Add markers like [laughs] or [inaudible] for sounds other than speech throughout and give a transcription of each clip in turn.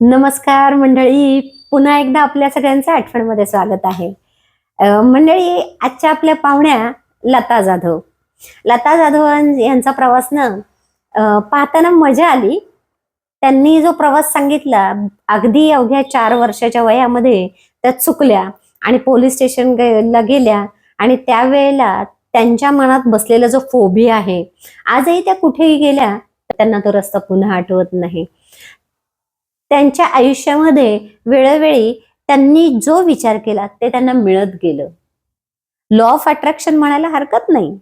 नमस्कार मंडळी. पुन्हा एकदा आपल्या सगळ्यांचं आठवणमध्ये स्वागत आहे. मंडळी आजच्या आपल्या पाहुण्या लता जाधव. लता जाधव यांचा प्रवास ना पाहताना मजा आली. त्यांनी जो प्रवास सांगितला अगदी अवघ्या चार वर्षाच्या वयामध्ये त्या चुकल्या आणि पोलीस स्टेशनला गेल्या आणि त्यावेळेला त्यांच्या मनात बसलेला जो फोबी आहे आजही त्या कुठेही गेल्या त्यांना तो रस्ता पुन्हा आठवत नाही. त्यांच्या आयुष्यामध्ये वेळोवेळी त्यांनी जो विचार केला ते त्यांना मिळत गेलं. लॉ ऑफ अट्रॅक्शन म्हणायला हरकत नाही.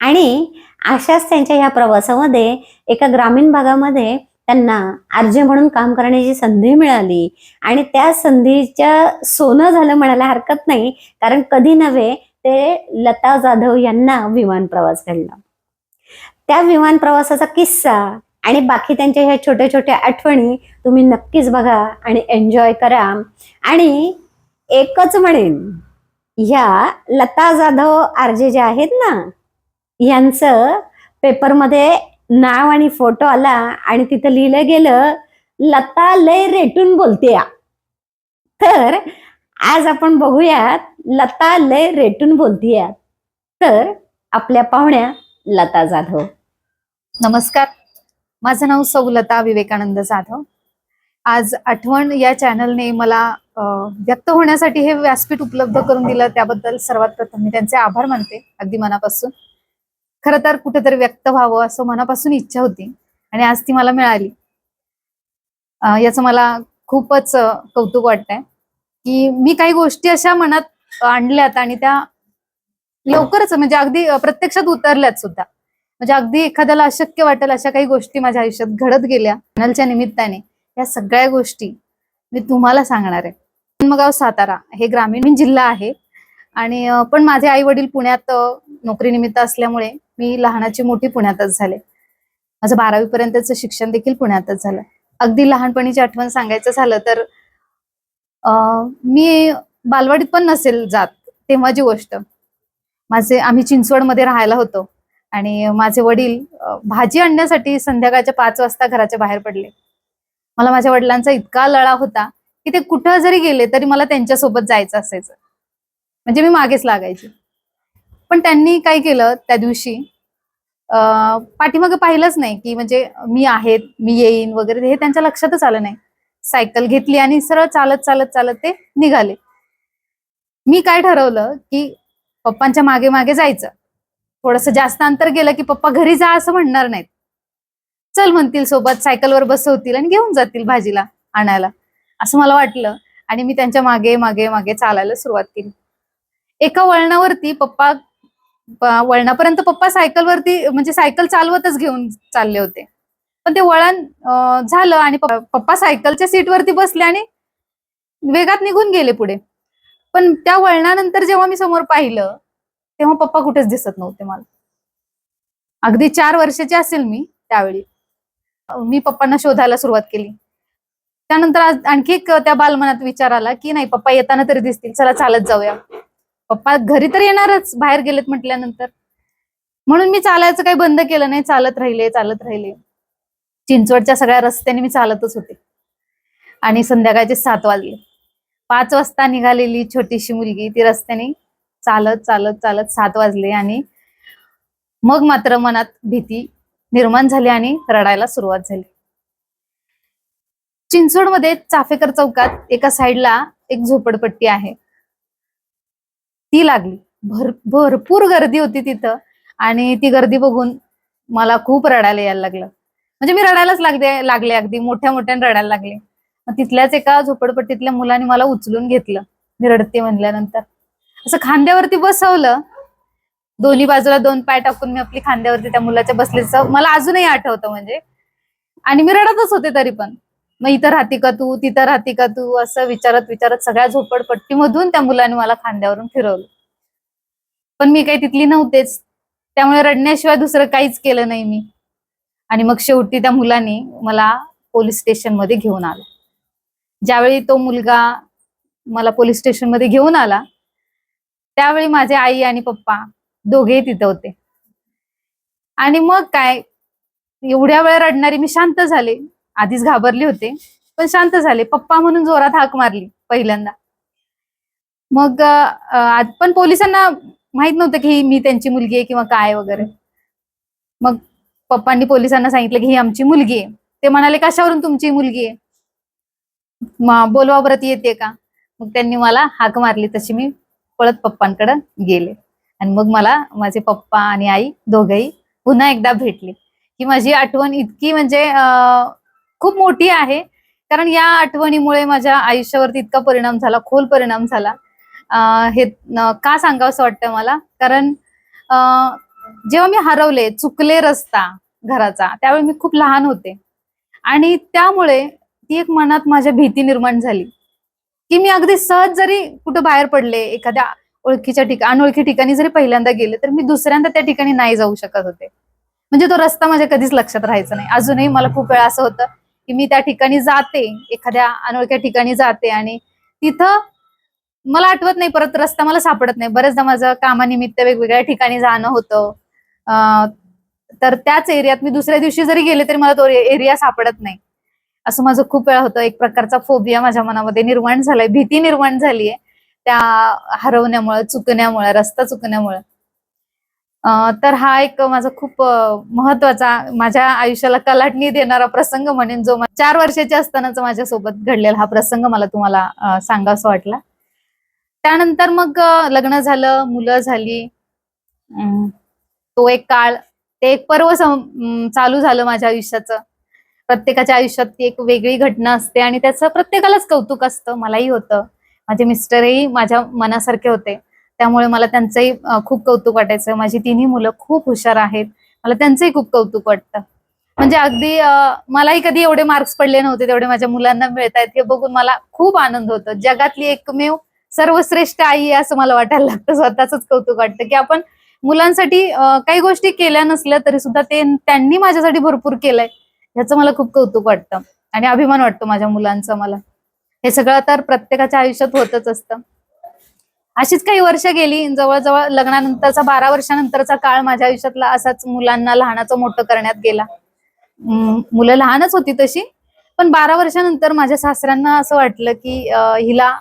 आणि अशाच त्यांच्या ह्या प्रवासामध्ये एका ग्रामीण भागामध्ये त्यांना आरजे म्हणून काम करण्याची संधी मिळाली. आणि त्या संधीच्या सोनं झालं म्हणायला हरकत नाही कारण कधी नव्हे ते लता जाधव यांना विमान प्रवास घडला. त्या विमान प्रवासाचा किस्सा आणि बाकी त्यांच्या ह्या छोट्या छोट्या आठवणी तुम्ही नक्कीच बघा आणि एन्जॉय करा. आणि एकच म्हणेन ह्या लता जाधव आरजे जे आहेत ना यांचं पेपरमध्ये नाव आणि फोटो आला आणि तिथं लिहिलं गेलं लता लय रेटून बोलते तर आज आपण बघूयात लता लय रेटून बोलतीया तर आपल्या पाहुण्या लता जाधव. नमस्कार. माझं नाव सौलता विवेकानंद जाधव. आज आठवण या चॅनलने मला व्यक्त होण्यासाठी हे व्यासपीठ उपलब्ध करून दिलं. त्याबद्दल सर्वात प्रथम मी त्यांचे आभार मानते अगदी मनापासून. खर तर कुठेतरी व्यक्त व्हावं असं मनापासून इच्छा होती आणि आज ती मला मिळाली. याचं मला खूपच कौतुक वाटतंय की मी काही गोष्टी अशा मनात आणल्यात आणि त्या लवकरच म्हणजे अगदी प्रत्यक्षात उतरल्यात सुद्धा. म्हणजे अगदी एखाद्याला अशक्य वाटेल अशा काही गोष्टी माझ्या आयुष्यात घडत गेल्या. चॅनलच्या निमित्ताने या सगळ्या गोष्टी मी तुम्हाला सांगणार आहे. जन्मगाव सातारा हे ग्रामीण जिल्हा आहे. आणि पण माझे आई वडील पुण्यात नोकरीनिमित्त असल्यामुळे मी लहानाची मोठी पुण्यातच झाले. माझं बारावी पर्यंतच शिक्षण देखील पुण्यातच झालं. अगदी लहानपणीची आठवण सांगायचं झालं तर मी बालवाडीत पण नसेल जात तेव्हाची गोष्ट. माझे आम्ही चिंचवडमध्ये राहायला होतो. आणि माझे वडील भाजी आणण्यासाठी संध्याकाळच्या पाच वाजता घराच्या बाहेर पडले. मला माझ्या वडिलांचा इतका लळा होता की ते कुठं जरी गेले तरी मला त्यांच्यासोबत जायचं असायचं. म्हणजे मी मागेच लागायची. पण त्यांनी काय केलं त्या दिवशी पाठीमागं पाठीमागे पाहिलंच नाही की म्हणजे मी आहेत मी येईन वगैरे हे त्यांच्या लक्षातच आलं नाही. सायकल घेतली आणि सरळ चालत चालत चालत ते निघाले. मी काय ठरवलं की पप्पांच्या मागे मागे जायचं. थोडस जास्त अंतर गेलं की पप्पा घरी जा असं म्हणणार नाहीत. चल म्हणतील सोबत सायकलवर बसवतील आणि घेऊन जातील भाजीला आणायला. असं मला वाटलं. आणि मी त्यांच्या मागे मागे मागे चालायला सुरुवात केली. एका वळणावरती पप्पा वळणापर्यंत पप्पा सायकलवरती म्हणजे सायकल चालवतच घेऊन चालले होते. पण ते वळण झालं आणि पप्पा पप्पा सायकलच्या सीटवरती बसले आणि वेगात निघून गेले पुढे. पण त्या वळणानंतर जेव्हा मी समोर पाहिलं तेव्हा पप्पा कुठेच दिसत नव्हते मला. अगदी चार वर्षाची असेल मी त्यावेळी. मी पप्पांना शोधायला सुरुवात केली. त्यानंतर आणखी एक त्या बालमनात विचार आला की नाही पप्पा येताना तरी दिसतील. चला चालत जाऊया. पप्पा घरी तर येणारच बाहेर गेलेत म्हटल्यानंतर. म्हणून मी चालायचं काही बंद केलं नाही. चालत राहिले चालत राहिले. चिंचवडच्या सगळ्या रस्त्याने मी चालतच होते. आणि संध्याकाळचे सात वाजले. पाच वाजता निघालेली छोटीशी मुलगी ती रस्त्याने चालत चालत चालत सात वाजले आणि मग मात्र मनात भीती निर्माण झाली आणि रडायला सुरुवात झाली. चिंचवडमध्ये चाफेकर चौकात एका साईडला एक झोपडपट्टी आहे. ती लागली. भर भरपूर गर्दी होती तिथं आणि ती गर्दी बघून मला खूप रडायला यायला लागलं. म्हणजे मी रडायलाच लागले लागले अगदी मोठ्या मोठ्याने रडायला लागले. मग तिथल्याच एका झोपडपट्टीतल्या मुलाने मला उचलून घेतलं. मी रडते म्हणल्यानंतर. असं खांद्यावरती बसवलं दोन्ही बाजूला दोन पाय टाकून मी आपली खांद्यावरती त्या मुलाच्या बसलीचं मला अजूनही आठवतं म्हणजे. आणि मी रडतच होते तरी पण. मग इथं राहते का तू तिथं राहते का तू असं विचारत विचारत सगळ्या झोपडपट्टीमधून त्या मुलाने मला खांद्यावरून फिरवलं. पण मी काही तिथली नव्हतेच. त्यामुळे रडण्याशिवाय दुसरं काहीच केलं नाही मी. आणि मग शेवटी त्या मुलाने मला पोलीस स्टेशनमध्ये घेऊन आला. ज्यावेळी तो मुलगा मला पोलीस स्टेशनमध्ये घेऊन आला त्यावेळी माझे आई आणि पप्पा दोघेही तिथं होते. आणि मग काय एवढ्या वेळ रडणारी मी शांत झाले. आधीच घाबरले होते पण शांत झाले. पप्पा म्हणून जोरात हाक मारली पहिल्यांदा. मग पण पोलिसांना माहीत नव्हतं की मी त्यांची मुलगी आहे किंवा काय वगैरे. मग पप्पांनी पोलिसांना सांगितलं की ही आमची मुलगी आहे. ते म्हणाले कशावरून तुमची मुलगी आहे? बोलवा परत येते का? मग त्यांनी मला हाक मारली. तशी मी पळत पप्पांकडे गेले. आणि मग मला माझे पप्पा आणि आई दोघेही पुन्हा एकदा भेटले. ही माझी आठवण इतकी म्हणजे खूप मोठी आहे. कारण या आठवणीमुळे माझ्या आयुष्यावरती इतका परिणाम झाला खोल परिणाम झाला. हे का सांगावं असं वाटतं मला? कारण जेव्हा मी हरवले चुकले रस्ता घराचा त्यावेळी मी खूप लहान होते. आणि त्यामुळे ती एक मनात माझ्या भीती निर्माण झाली. की मी अगदी सहज जरी कुठं बाहेर पडले एखाद्या ओळखीच्या ठिकाणी अनोळखी ठिकाणी जरी पहिल्यांदा गेले तर मी दुसऱ्यांदा त्या ठिकाणी नाही जाऊ शकत होते. म्हणजे तो रस्ता माझ्या कधीच लक्षात राहायचा नाही. अजूनही मला खूप वेळा असं होतं की मी त्या ठिकाणी जाते एखाद्या अनोळख्या ठिकाणी जाते आणि तिथं मला आठवत नाही परत रस्ता मला सापडत नाही. बरेचदा माझं कामानिमित्त वेगवेगळ्या ठिकाणी जाणं होतं. तर त्याच एरियात मी दुसऱ्या दिवशी जरी गेले तरी मला तो एरिया सापडत नाही. असं माझं खूप वेळा होतं. एक प्रकारचा फोबिया माझ्या मनामध्ये निर्माण झालाय. भीती निर्माण झालीय. त्या हरवण्यामुळे चुकण्यामुळे रस्ता चुकण्यामुळे. तर हा एक माझा खूप महत्त्वाचा माझ्या आयुष्याला कलाटणी देणारा प्रसंग म्हणेन जो चार वर्षाचे असतानाच माझ्यासोबत घडलेला हा प्रसंग मला तुम्हाला सांगावासा वाटला. त्यानंतर मग लग्न झालं मुलं झाली. तो एक काळ ते एक पर्व सं- चालू झालं माझ्या आयुष्याचं. प्रत्येकाच्या आयुष्यात ती एक वेगळी घटना असते आणि त्याचं प्रत्येकालाच कौतुक असतं. मलाही होतं. माझे मिस्टरही माझ्या मनासारखे होते. त्यामुळे मला त्यांचंही खूप कौतुक वाटायचं. माझी तिन्ही मुलं खूप हुशार आहेत. मला त्यांचंही खूप कौतुक वाटतं. म्हणजे अगदी मलाही कधी एवढे मार्क्स पडले नव्हते तेवढे माझ्या मुलांना मिळत आहेत हे बघून मला खूप आनंद होतो. जगातली एकमेव सर्वश्रेष्ठ आई आहे असं मला वाटायला लागतं. स्वतःच कौतुक वाटतं की आपण मुलांसाठी काही गोष्टी केल्या नसल्या तरी सुद्धा ते त्यांनी माझ्यासाठी भरपूर केलंय. ह्याचं मला खूप कौतुक वाटतं. आणि अभिमान वाटतो माझ्या मुलांचा मला. हे सगळं तर प्रत्येकाच्या आयुष्यात होतच असतं. अशीच काही वर्ष गेली. जवळजवळ लग्नानंतरचा बारा वर्षानंतरचा काळ माझ्या आयुष्यातला असाच मुलांना लहानाचं मोठं करण्यात गेला. मुलं लहानच होती तशी. पण बारा वर्षानंतर माझ्या सासऱ्यांना असं वाटलं की हिला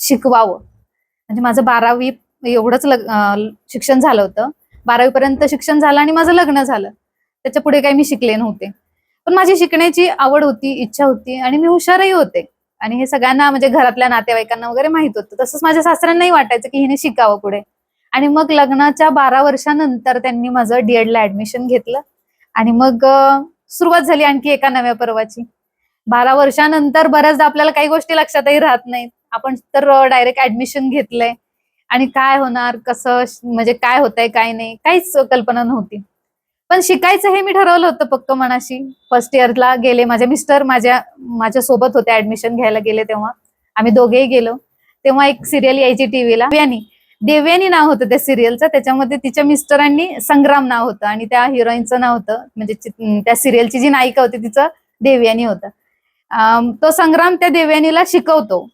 शिकवावं. म्हणजे माझं बारावी एवढंच लग- शिक्षण झालं होतं. बारावी पर्यंत शिक्षण झालं आणि माझं लग्न झालं. त्याच्या पुढे काही मी शिकले नव्हते. पण माझी शिकण्याची आवड होती इच्छा होती आणि मी हुशारही होते. आणि हे सगळ्यांना म्हणजे घरातल्या नातेवाईकांना वगैरे माहीत होतं. तसंच माझ्या सासऱ्यांनाही वाटायचं की हिने शिकावं पुढे. आणि मग लग्नाच्या बारा वर्षानंतर त्यांनी माझं डीएड ला ऍडमिशन घेतलं. आणि मग सुरुवात झाली आणखी एका नव्या पर्वाची. बारा वर्षानंतर बऱ्याचदा आपल्याला काही गोष्टी लक्षातही राहत नाहीत. आपण तर डायरेक्ट ऍडमिशन घेतलंय. आणि काय होणार? कसं म्हणजे काय होतंय काय नाही? काहीच कल्पना नव्हती. पण शिकायचं हे मी ठरवलं होतं पक्क मनाशी. फर्स्ट इयरला गेले माझे मिस्टर माझ्या माझ्या सोबत होते ऍडमिशन घ्यायला गेले तेव्हा. आम्ही दोघेही गेलो. तेव्हा एक सिरियल यायची टीव्हीला देव्यानी. देव्यानी नाव होतं त्या सिरियलचं त्याच्यामध्ये तिच्या मिस्टरांनी संग्राम नाव होतं आणि त्या हिरोईनचं नाव होतं. म्हणजे त्या सिरियलची जी नायिका होती तिचं देवयानी होतं. तो संग्राम त्या देवयानीला शिकवतो.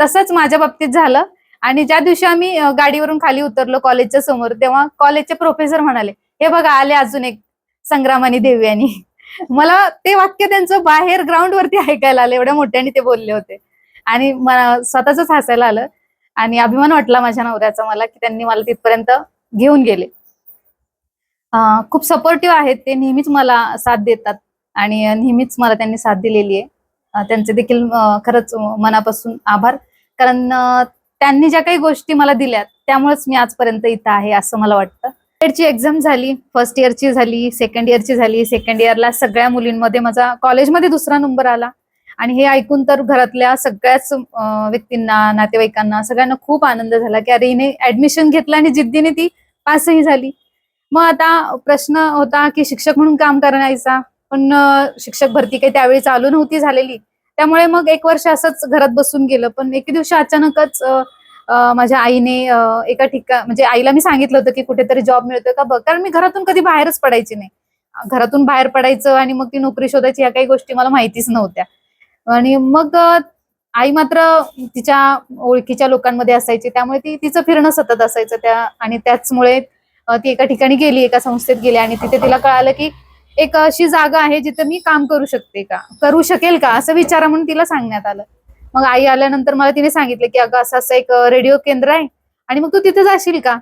तसंच माझ्या बाबतीत झालं. आणि ज्या दिवशी आम्ही गाडीवरून खाली उतरलो कॉलेजच्या समोर तेव्हा कॉलेजचे प्रोफेसर म्हणाले हे बघा आले अजून एक संग्राम आणि देवयानी. मला ते वाक्य त्यांचं बाहेर ग्राउंड वरती ऐकायला आलं एवढ्या मोठ्याने ते बोलले होते. आणि मला स्वतःच हसायला आलं. आणि अभिमान वाटला माझ्या नवऱ्याचा मला की त्यांनी मला तिथपर्यंत घेऊन गेले. खूप सपोर्टिव्ह आहेत ते नेहमीच मला साथ देतात. आणि नेहमीच मला त्यांनी साथ दिलेली आहे. त्यांचे देखील खरंच मनापासून आभार. कारण त्यांनी ज्या काही गोष्टी मला दिल्यात त्यामुळेच मी आजपर्यंत इथं आहे असं मला वाटतं. ची एक्झाम झाली फर्स्ट इयरची झाली सेकंड इयरची झाली सेकंड इयरला सगळ्या मुलींमध्ये माझा कॉलेजमध्ये दुसरा नंबर आला. आणि हे ऐकून तर घरातल्या सगळ्याच व्यक्तींना नातेवाईकांना सगळ्यांना खूप आनंद झाला की अरे हिने ऍडमिशन घेतलं आणि जिद्दीने ती पासही झाली. मग आता प्रश्न होता की शिक्षक म्हणून काम करायचा पण शिक्षक भरती काही त्यावेळी चालू नव्हती झालेली. त्यामुळे मग एक वर्ष असंच घरात बसून गेलं. पण एके दिवशी अचानकच माझ्या आईने एका ठिकाण म्हणजे आईला मी सांगितलं होतं की कुठेतरी जॉब मिळतोय का बघ. कारण मी घरातून कधी बाहेरच पडायची नाही. घरातून बाहेर पडायचं आणि मग ती नोकरी शोधायची या काही गोष्टी मला माहितीच नव्हत्या. आणि मग आई मात्र तिच्या ओळखीच्या लोकांमध्ये असायची. त्यामुळे ती तिचं फिरणं सतत असायचं त्या आणि त्याचमुळे ती एका ठिकाणी गेली एका संस्थेत गेली आणि तिथे तिला कळालं की एक अशी जागा आहे जिथे मी काम करू शकते का? करू शकेल का? असं विचारा म्हणून तिला सांगण्यात आलं. मग आई आल्यानंतर मला तिने सांगितलं की अगं असं असं एक रेडिओ केंद्र आहे आणि मग तू तिथे जाशील का?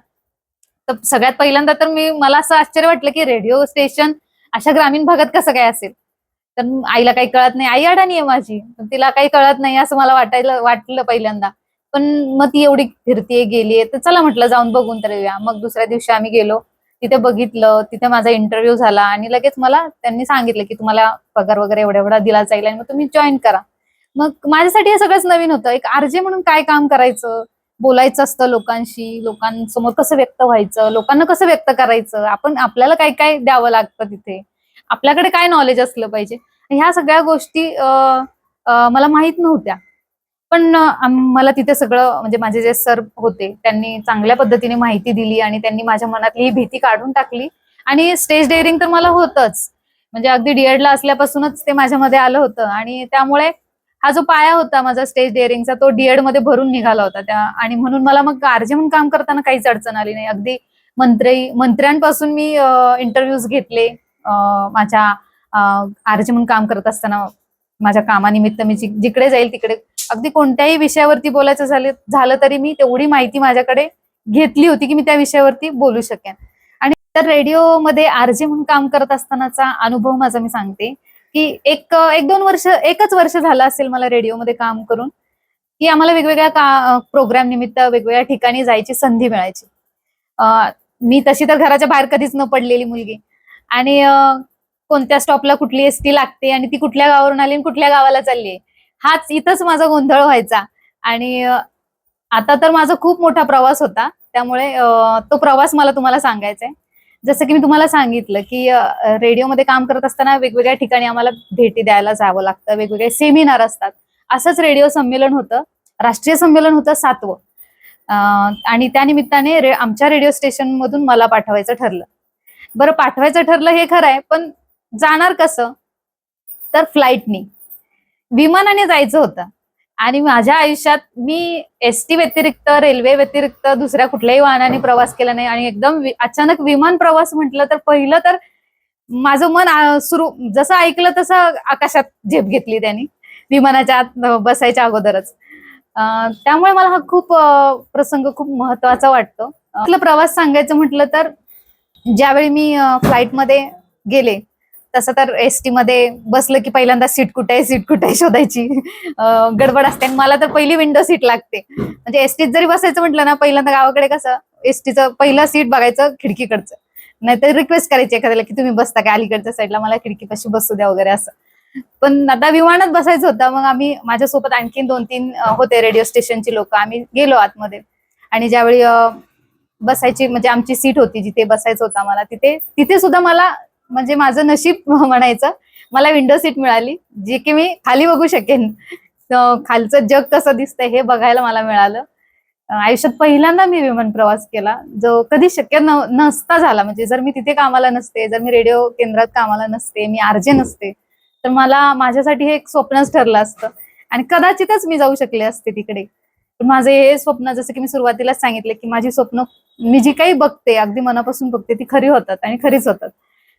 तर सगळ्यात पहिल्यांदा तर मी मला असं आश्चर्य वाटलं की रेडिओ स्टेशन अशा ग्रामीण भागात कसं काय असेल? तर आईला काही कळत नाही. आई अडाणी आहे माझी. तिला काही कळत नाही असं मला वाटायला वाटलं पहिल्यांदा. पण मग ती एवढी फिरतीये गेलीये. तर चला म्हटलं जाऊन बघून तर येऊया. मग दुसऱ्या दिवशी आम्ही गेलो. तिथे बघितलं. तिथे माझा इंटरव्ह्यू झाला आणि लगेच मला त्यांनी सांगितलं की तुम्हाला पगार वगैरे एवढा एवढा दिला जाईल आणि मग तुम्ही जॉईन करा. मग माझ्यासाठी हे सगळंच नवीन होतं. एक आरजे म्हणून काय काम करायचं? बोलायचं असतं लोकांशी लोकांसमोर कसं व्यक्त व्हायचं लोकांना कसं व्यक्त करायचं? आपण आपल्याला काय काय द्यावं लागतं तिथे? आपल्याकडे काय नॉलेज असलं पाहिजे? ह्या सगळ्या गोष्टी मला माहीत नव्हत्या. पण मला तिथे सगळं म्हणजे माझे जे सर होते त्यांनी चांगल्या पद्धतीने माहिती दिली आणि त्यांनी माझ्या मनातली ही भीती काढून टाकली. आणि स्टेज डेअरिंग तर मला होतच. म्हणजे अगदी डीएडला असल्यापासूनच ते माझ्यामध्ये आलं होतं. आणि त्यामुळे हा जो पाया होता माझा स्टेज डेअरिंगचा तो डीएडमध्ये भरून निघाला होता त्या. आणि म्हणून मला मग आरजे म्हणून काम करताना काहीच अडचण आली नाही. अगदी मंत्री मंत्र्यांपासून मी इंटरव्ह्यूज घेतले. माझ्या आरजे म्हणून काम करत असताना माझ्या कामानिमित्त मी जिकडे जाईल तिकडे. अगदी कोणत्याही विषयावरती बोलायचं झालं झालं तरी मी तेवढी माहिती माझ्याकडे घेतली होती की मी त्या विषयावरती बोलू शकेन. आणि तर रेडिओमध्ये आरजे म्हणून काम करत असतानाचा अनुभव माझा मी सांगते. की एक एक दोन वर्ष एकच वर्ष झालं असेल मला रेडिओमध्ये काम करून की आम्हाला वेगवेगळ्या का प्रोग्राम निमित्त वेगवेगळ्या ठिकाणी जायची संधी मिळायची. मी तशी तर घराच्या बाहेर कधीच न पडलेली मुलगी. आणि कोणत्या स्टॉपला कुठली एसटी लागते आणि ती कुठल्या गावावरून आली आणि कुठल्या गावाला चालली हाच इथंच माझा गोंधळ व्हायचा. आणि आता तर माझा खूप मोठा प्रवास होता. त्यामुळे तो प्रवास मला तुम्हाला सांगायचा आहे. जसं की मी तुम्हाला सांगितलं की रेडिओमध्ये काम करत असताना वेगवेगळ्या ठिकाणी आम्हाला भेटी द्यायला जावं लागतं वेगवेगळे सेमिनार असतात. असंच रेडिओ संमेलन होतं राष्ट्रीय संमेलन होतं सातवं. आणि त्या निमित्ताने रे- आमच्या रेडिओ स्टेशन मधून मला पाठवायचं ठरलं. बरं पाठवायचं ठरलं हे खरं आहे पण जाणार कसं? तर फ्लाईटनी. विमानाने जायचं होतं. आणि माझ्या आयुष्यात मी एसटी व्यतिरिक्त रेल्वे व्यतिरिक्त दुसऱ्या कुठल्याही वाहनाने प्रवास केला नाही. आणि एकदम अचानक विमान प्रवास म्हटलं तर पहिलं तर माझं मन सुरू जसं ऐकलं तसं आकाशात झेप घेतली त्यांनी. विमानाच्या आत बसायच्या अगोदरच. त्यामुळे मला हा खूप प्रसंग खूप महत्त्वाचा वाटतो. आपलं प्रवास सांगायचं म्हटलं तर ज्यावेळी मी फ्लाईटमध्ये गेले तसं तर एसटी मध्ये बसलं की पहिल्यांदा सीट कुठे आहे सीट कुठे शोधायची. गडबड असते आणि मला तर पहिली विंडो सीट लागते. म्हणजे एसटीत जरी बसायचं म्हटलं ना पहिल्यांदा गावाकडे कसं एसटीचं पहिलं सीट बघायचं खिडकीकडचं. नाहीतर रिक्वेस्ट करायची एखाद्याला की तुम्ही बसता का अलीकडच्या साईडला मला खिडकीपाशी बसू द्या वगैरे असं. पण आता विमानात बसायचं होतं. मग आम्ही माझ्यासोबत आणखीन दोन तीन होते रेडिओ स्टेशनची लोक. आम्ही गेलो आतमध्ये. आणि ज्यावेळी बसायची म्हणजे आमची सीट होती जिथे बसायचं होतं आम्हाला तिथे तिथे सुद्धा मला म्हणजे माझं नशीब [laughs] म्हणायचं. मला विंडो सीट मिळाली जी की मी खाली बघू शकेन. खालचं जग कसं दिसतंय हे बघायला मला मिळालं. आयुष्यात पहिल्यांदा मी विमान प्रवास केला जो कधी शक्य नसता झाला. म्हणजे जर मी तिथे कामाला नसते जर मी रेडिओ केंद्रात कामाला नसते मी आरजे नसते तर मला माझ्यासाठी हे एक स्वप्नच ठरलं असतं. आणि कदाचितच मी जाऊ शकले असते तिकडे. पण माझे हे स्वप्न जसं की मी सुरुवातीलाच सांगितले की माझी स्वप्न मी जी काही बघते अगदी मनापासून बघते ती खरी होतात आणि खरीच होतात.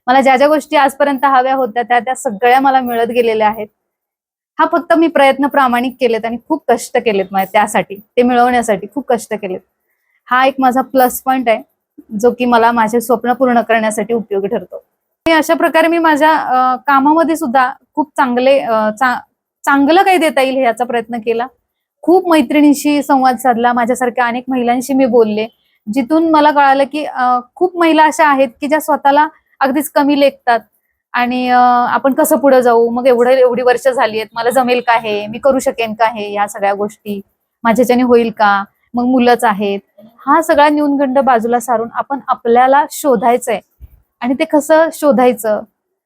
मला ज्या ज्या गोष्टी आजपर्यंत हव्या होत्या त्या त्या सगळ्या मला मिळत गेलेल्या आहेत. हा फक्त मी प्रयत्न प्रामाणिक केलेत आणि खूप कष्ट केलेत त्यासाठी. ते मिळवण्यासाठी खूप कष्ट केलेत. हा एक माझा प्लस पॉइंट आहे जो की मला माझे स्वप्न पूर्ण करण्यासाठी उपयोगी ठरतो. अशा प्रकारे मी माझ्या कामामध्ये सुद्धा खूप चांगले चांगलं काही देता येईल याचा प्रयत्न केला. खूप मैत्रिणींशी संवाद साधला माझ्यासारख्या अनेक महिलांशी मी बोलले जिथून मला कळालं की खूप महिला अशा आहेत की ज्या स्वतःला अगदीच कमी लेखतात. आणि आपण कसं पुढे जाऊ? मग एवढं एवढी वर्ष झाली आहेत. मला जमेल का हे? मी करू शकेन का हे? या सगळ्या गोष्टी. माझ्याच्याने होईल का? मग मुलंच आहेत. हा सगळा न्यूनगंड बाजूला सारून आपण आपल्याला शोधायचंय. आणि ते कसं शोधायचं?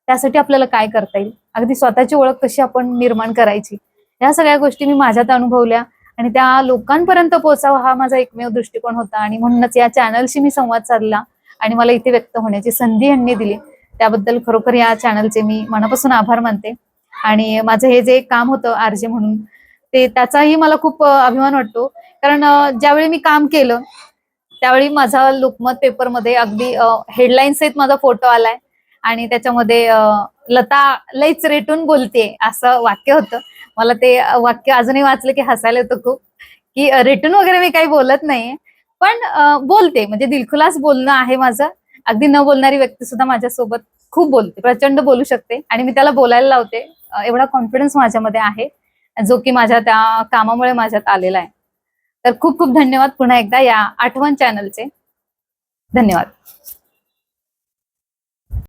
त्यासाठी आपल्याला काय करता येईल? अगदी स्वतःची ओळख कशी आपण निर्माण करायची? या सगळ्या गोष्टी मी माझ्यात अनुभवल्या. आणि त्या लोकांपर्यंत पोहोचावा हा माझा एकमेव दृष्टिकोन होता. आणि म्हणूनच या चॅनलशी मी संवाद साधला. आणि मला इथे व्यक्त होण्याची संधी यांनी दिली. त्याबद्दल खरोखर या चॅनलचे मी मनापासून आभार मानते. आणि माझं हे जे काम होतं आरजे म्हणून ते त्याचाही मला खूप अभिमान वाटतो. कारण ज्यावेळी मी काम केलं त्यावेळी माझा लोकमत पेपरमध्ये अगदी हेडलाईन सहित माझा फोटो आलाय. आणि त्याच्यामध्ये लता लईच रेटून बोलते असं वाक्य होतं. मला ते वाक्य अजूनही वाचलं की हसायला येतं खूप. की अं, रेटून वगैरे मी काही बोलत नाहीये. पण बोलते. म्हणजे दिलखुलास बोलणं आहे माझं. अगदी न बोलणारी व्यक्ती सुद्धा माझ्यासोबत खूप बोलते. प्रचंड बोलू शकते. आणि मी त्याला बोलायला लावते. एवढा कॉन्फिडन्स माझ्यामध्ये आहे. जो की माझ्या त्या कामामुळे माझ्यात आलेला आहे. तर खूप खूप धन्यवाद पुन्हा एकदा या आठवण चॅनलचे धन्यवाद.